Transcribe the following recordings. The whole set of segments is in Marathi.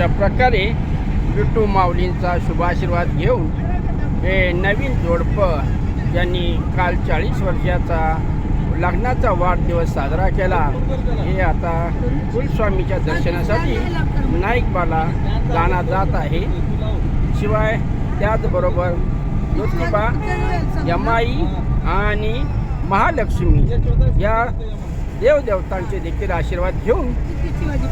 अशा प्रकारे विठू माऊलींचा शुभाशीर्वाद घेऊन हे नवीन जोडपं यांनी काल चाळीस वर्षाचा लग्नाचा वाढदिवस साजरा केला. हे आता कुलस्वामीच्या दर्शनासाठी नाईकबाला जाणा जात आहे. शिवाय त्याचबरोबर ज्योतिबा यमाई आणि महालक्ष्मी या देवदेवतांचे देखील आशीर्वाद घेऊन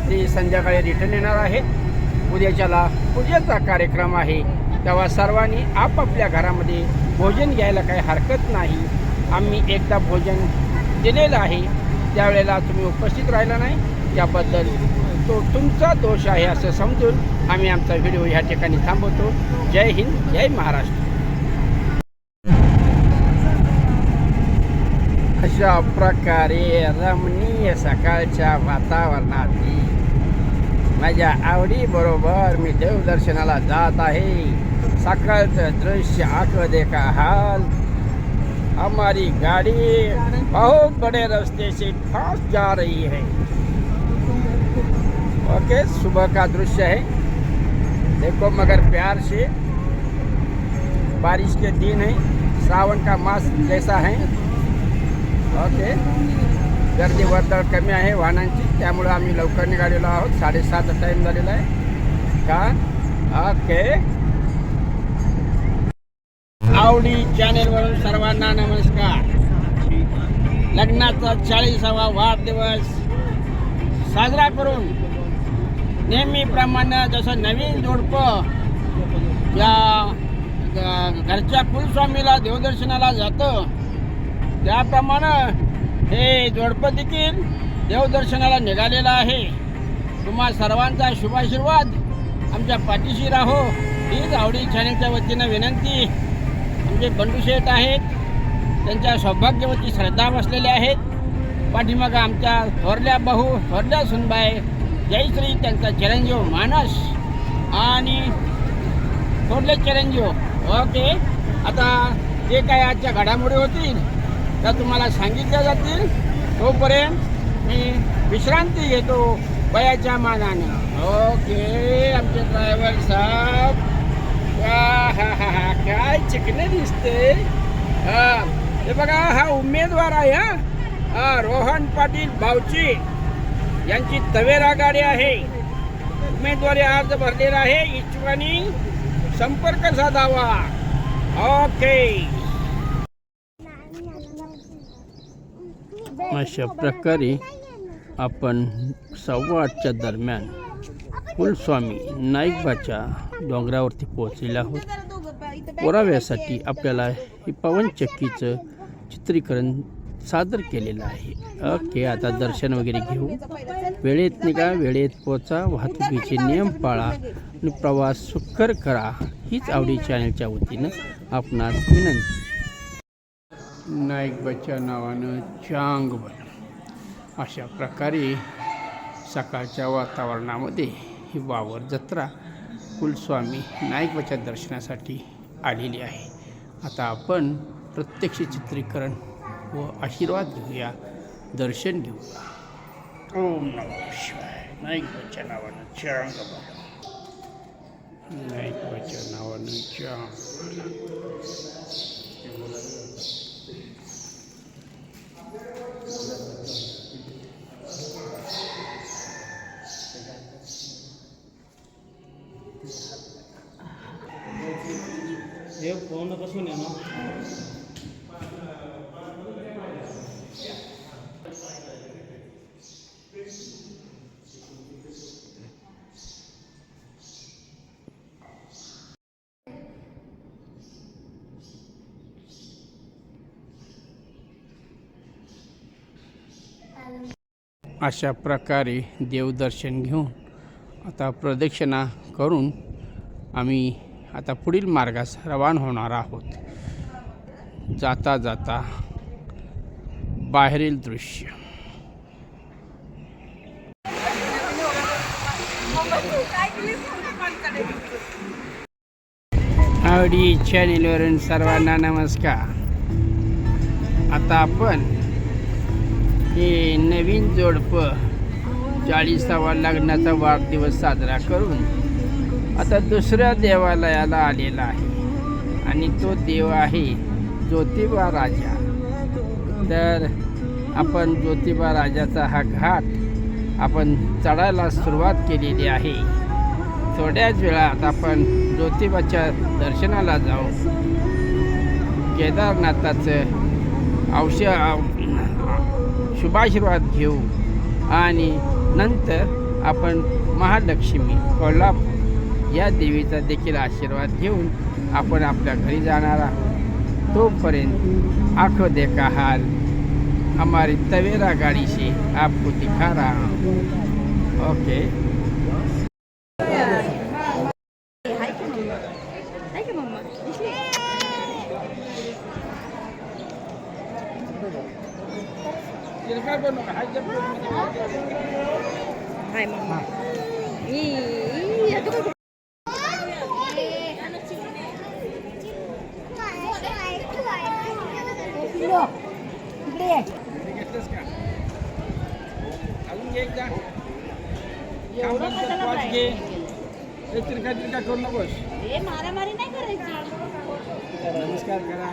ते संध्याकाळी रिटर्न येणार आहेत. उद्याच्याला पूजेचा कार्यक्रम आहे. तेव्हा सर्वांनी आपापल्या घरामध्ये भोजन घ्यायला काही हरकत नाही. आम्ही एकदा भोजन दिलेलं आहे. त्यावेळेला तुम्ही उपस्थित राहिला नाही. त्याबद्दल तो तुमचा दोष आहे असं समजून आम्ही आमचा व्हिडिओ ह्या ठिकाणी थांबवतो. जय हिंद जय महाराष्ट्र. अशा प्रकारे रमणीय सकाळच्या वातावरणात माझ्या आवडीबरोबर मी देवदर्शनाला जात आहे. सकाळचं दृश्य आंख देखा हाल हमारी गाड़ी बहुत बड़े रास्ते से फास्ट जा रही है. ओके सुबह का दृश्य है. देखो मगर प्यार से बारिश के दिन है. श्रावण का मास जैसा है. ओके. गर्दी वर्दळ कमी आहे वाहनांची. त्यामुळे आम्ही लवकर निघालेलो आहोत. साडेसात टाईम झालेला आहे. का? ओके. आवडी चॅनेलवरून सर्वांना नमस्कार. लग्नाचा चाळीसावा वाढदिवस साजरा करून नेहमीप्रमाणे जसं नवीन जोडपं या घरच्या कुलस्वामीला देवदर्शनाला जातं त्याप्रमाणे हे जोडपं देखील देवदर्शनाला निघालेलं आहे. तुम्हा सर्वांचा शुभाशीर्वाद. आमच्या पाठीशी राहो. हीच आवडी चॅनलच्या वतीनं विनंती. आमचे बंडू शेठ आहेत. त्यांच्या सौभाग्यवती श्रद्धा बसलेल्या आहेत. पाठीमाग आमच्या थोरल्या बहू थोरल्या सुनबाई. जयश्री त्यांचा चिरंजीव मानस. आणि थोरले चिरंजीव. ओके. आता जे काय आजच्या घडामोडी होतील त्या तुम्हाला सांगितल्या जातील. तोपर्यंत मी विश्रांती घेतो वयाच्या मानानं. ओके आमचे ड्रायव्हर साहेब. काय चिकने दिसते? हा हे बघा हा उमेदवार आहे हा. हा रोहन पाटील बावची यांची तवेरा गाडी आहे. उमेदवारी अर्ज भरलेला आहे. इच्छुकांनी संपर्क साधावा. ओके. अशा प्रकारे आपण सव्वा आठच्या दरम्यान कुलस्वामी नाईकबाच्या डोंगरावरती पोहोचलेलो आहोत. पुराव्यासाठी आपल्याला हे पवनचक्कीचं चित्रीकरण सादर केलेलं आहे. ओके आता दर्शन वगैरे घेऊ. वेळेत निघा वेळेत पोचा वाहतुकीचे नियम पाळा आणि प्रवास सुखकर करा. हीच आवडी चॅनलच्या वतीनं आपणास विनंती. नाईकबाच्या नावानं चांगबन अशा प्रकारे सकाळच्या वातावरणामध्ये ही वावर जत्रा कुलस्वामी नाईकबाच्या दर्शनासाठी आलेली आहे. आता आपण प्रत्यक्ष चित्रीकरण व आशीर्वाद घेऊया दर्शन घेऊया. ओम नमः शिवाय. नाईकबाच्या नावानं चांग बन. नाईकबाच्या नावानं चांग हे फोन कसून आहे अशा प्रकारे देवदर्शन घेऊन आता प्रदक्षिणा करून आम्ही आता पुढील मार्गास रवान होणार आहोत. जाता जाता बाहेरील दृश्य. आवडी चॅनेलवरून सर्वांना नमस्कार. आता आपण हे नवीन जोडपं चाळीसावा लग्नाचा वाढदिवस साजरा करून आता दुसऱ्या देवालयाला आलेला आहे. आणि तो देव आहे ज्योतिबा राजा. तर आपण ज्योतिबा राजाचा हा घाट आपण चढायला सुरुवात केलेली आहे. थोड्याच वेळात आपण ज्योतिबाच्या दर्शनाला जाऊ. केदारनाथाचं औष शुभाशीर्वाद घेऊ. आणि नंतर आपण महालक्ष्मी कोल्हापूर या देवीचा देखील आशीर्वाद घेऊन आपण आपल्या घरी जाणार आहोत. तोपर्यंत आखो देखा हाल. हमारी तवेरा गाड़ी से आपको दिखा रहा हूँ. ओके. हाय मम्मा तिरका तिरका करू नकोस. ए मारामारी नाही करायची. नमस्कार करा.